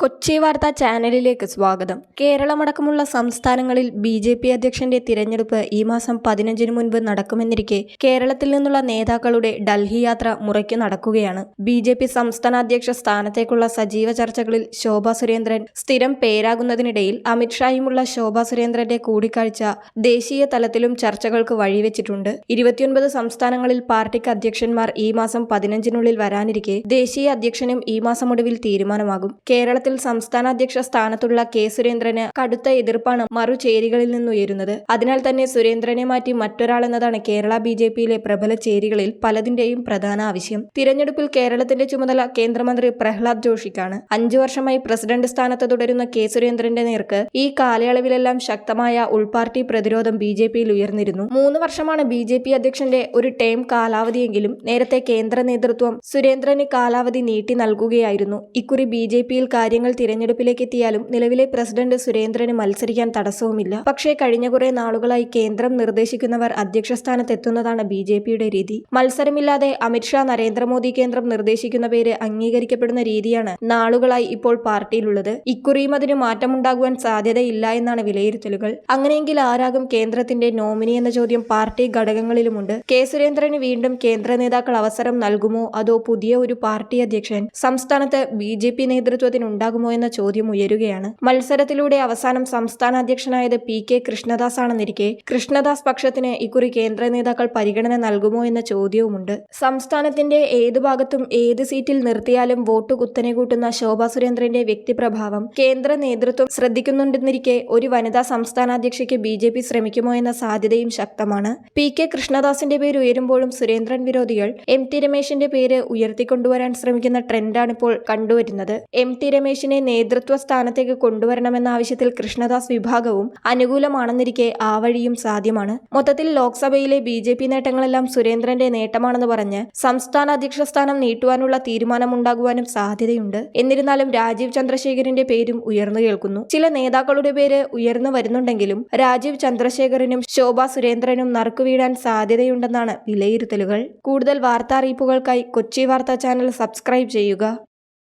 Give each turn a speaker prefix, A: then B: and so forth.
A: കൊച്ചി വാർത്താ ചാനലിലേക്ക് സ്വാഗതം. കേരളമടക്കമുള്ള സംസ്ഥാനങ്ങളിൽ ബി ജെ പി അധ്യക്ഷന്റെ തിരഞ്ഞെടുപ്പ് ഈ മാസം പതിനഞ്ചിന് മുൻപ് നടക്കുമെന്നിരിക്കെ കേരളത്തിൽ നിന്നുള്ള നേതാക്കളുടെ ഡൽഹി യാത്ര മുറയ്ക്ക് നടക്കുകയാണ്. ബി ജെ പി സംസ്ഥാന അധ്യക്ഷ സ്ഥാനത്തേക്കുള്ള സജീവ ചർച്ചകളിൽ ശോഭാ സുരേന്ദ്രൻ സ്ഥിരം പേരാകുന്നതിനിടയിൽ അമിത്ഷായുമുള്ള ശോഭാ സുരേന്ദ്രന്റെ കൂടിക്കാഴ്ച ദേശീയ തലത്തിലും ചർച്ചകൾക്ക് വഴിവെച്ചിട്ടുണ്ട്. ഇരുപത്തിയൊൻപത് സംസ്ഥാനങ്ങളിൽ പാർട്ടിക്ക് അധ്യക്ഷന്മാർ ഈ മാസം പതിനഞ്ചിനുള്ളിൽ വരാനിരിക്കെ ദേശീയ അധ്യക്ഷനും ഈ മാസം ഒടുവിൽ തീരുമാനമാകും. കേരളത്തിൽ സംസ്ഥാന അധ്യക്ഷ സ്ഥാനത്തുള്ള കെ സുരേന്ദ്രന് കടുത്ത എതിർപ്പാണ് മറുചേരികളിൽ നിന്നുയരുന്നത്. അതിനാൽ തന്നെ സുരേന്ദ്രനെ മാറ്റി മറ്റൊരാളെന്നതാണ് കേരള ബി ജെ പിയിലെ പ്രബല ചേരികളിൽ പലതിന്റെയും പ്രധാന ആവശ്യം. തിരഞ്ഞെടുപ്പിൽ കേരളത്തിന്റെ ചുമതല കേന്ദ്രമന്ത്രി പ്രഹ്ലാദ് ജോഷിക്കാണ്. അഞ്ചു വർഷമായി പ്രസിഡന്റ് സ്ഥാനത്ത് തുടരുന്ന കെ സുരേന്ദ്രന്റെ നേർക്ക് ഈ കാലയളവിലെല്ലാം ശക്തമായ ഉൾപാർട്ടി പ്രതിരോധം ബി ജെ പിയിൽ ഉയർന്നിരുന്നു. മൂന്ന് വർഷമാണ് ബി ജെ പി അധ്യക്ഷന്റെ ഒരു ടേം കാലാവധിയെങ്കിലും നേരത്തെ കേന്ദ്ര നേതൃത്വം സുരേന്ദ്രന് കാലാവധി നീട്ടി നൽകുകയായിരുന്നു. ഇക്കുറി ബി ജെ പിയിൽ കാര്യങ്ങൾ തിരഞ്ഞെടുപ്പിലേക്ക് എത്തിയാലും നിലവിലെ പ്രസിഡന്റ് സുരേന്ദ്രന് മത്സരിക്കാൻ തടസ്സവുമില്ല. പക്ഷേ കഴിഞ്ഞ കുറെ നാളുകളായി കേന്ദ്രം നിർദ്ദേശിക്കുന്നവർ അധ്യക്ഷസ്ഥാനത്തെത്തുന്നതാണ് ബി ജെ പിയുടെ രീതി. മത്സരമില്ലാതെ അമിത്ഷാ നരേന്ദ്രമോദി കേന്ദ്രം നിർദ്ദേശിക്കുന്ന പേര് അംഗീകരിക്കപ്പെടുന്ന രീതിയാണ് നാളുകളായി ഇപ്പോൾ പാർട്ടിയിലുള്ളത്. ഇക്കുറിയും അതിന് മാറ്റമുണ്ടാകുവാൻ സാധ്യതയില്ല എന്നാണ് വിലയിരുത്തലുകൾ. അങ്ങനെയെങ്കിൽ ആരാകും കേന്ദ്രത്തിന്റെ നോമിനി എന്ന ചോദ്യം പാർട്ടി ഘടകങ്ങളിലുമുണ്ട്. കെ സുരേന്ദ്രന് വീണ്ടും കേന്ദ്ര നേതാക്കൾ അവസരം നൽകുമോ? അതോ പുതിയ ഒരു പാർട്ടി അധ്യക്ഷൻ? സംസ്ഥാനത്ത് ബി ജെ പി നേതൃത്വത്തിനുണ്ടാകുമോ എന്ന ചോദ്യം ഉയരുകയാണ്. മത്സരത്തിലൂടെ അവസാനം സംസ്ഥാന അധ്യക്ഷനായത് പി കെ കൃഷ്ണദാസ് ആണെന്നിരിക്കെ കൃഷ്ണദാസ് പക്ഷത്തിന് ഇക്കുറി കേന്ദ്ര നേതാക്കൾ പരിഗണന നൽകുമോ എന്ന ചോദ്യവുമുണ്ട്. സംസ്ഥാനത്തിന്റെ ഏതു ഭാഗത്തും ഏത് സീറ്റിൽ നിർത്തിയാലും വോട്ട് കുത്തനെ കൂട്ടുന്ന ശോഭാ സുരേന്ദ്രന്റെ വ്യക്തിപ്രഭാവം കേന്ദ്ര നേതൃത്വം ശ്രദ്ധിക്കുന്നുണ്ടെന്നിരിക്കെ ഒരു വനിതാ സംസ്ഥാനാധ്യക്ഷയ്ക്ക് ബി ജെ പി ശ്രമിക്കുമോ എന്ന സാധ്യതയും ശക്തമാണ്. പി കെ കൃഷ്ണദാസിന്റെ പേര് ഉയരുമ്പോഴും സുരേന്ദ്രൻ വിരോധികൾ. എം ടി രമേശിന്റെ പേര് ഉയർത്തിക്കൊണ്ടുവരാൻ ശ്രമിക്കുന്ന ട്രെൻഡാണിപ്പോൾ കണ്ടുവരുന്നത്. എം ടി രമേശിനെ നേതൃത്വ സ്ഥാനത്തേക്ക് കൊണ്ടുവരണമെന്ന ആവശ്യത്തിൽ കൃഷ്ണദാസ് വിഭാഗവും അനുകൂലമാണെന്നിരിക്കെ ആ വഴിയും സാധ്യമാണ്. മൊത്തത്തിൽ ലോക്സഭയിലെ ബി ജെ പി നേട്ടങ്ങളെല്ലാം സുരേന്ദ്രന്റെ നേട്ടമാണെന്ന് പറഞ്ഞ് സംസ്ഥാന അധ്യക്ഷ സ്ഥാനം നീട്ടുവാനുള്ള തീരുമാനമുണ്ടാകുവാനും സാധ്യതയുണ്ട്. എന്നിരുന്നാലും രാജീവ് ചന്ദ്രശേഖരന്റെ പേരും ഉയർന്നു കേൾക്കുന്നു. ചില നേതാക്കളുടെ പേര് ഉയർന്നു വരുന്നുണ്ടെങ്കിലും രാജീവ് ചന്ദ്രശേഖരനും ശോഭ സുരേന്ദ്രനും നറുക്കുവീഴാൻ സാധ്യതയുണ്ടെന്നാണ് വിലയിരുത്തലുകൾ. കൂടുതൽ വാർത്താ അറിയിപ്പുകൾക്കായി കൊച്ചി വാർത്താ ചാനൽ സബ്സ്ക്രൈബ് ചെയ്യുക.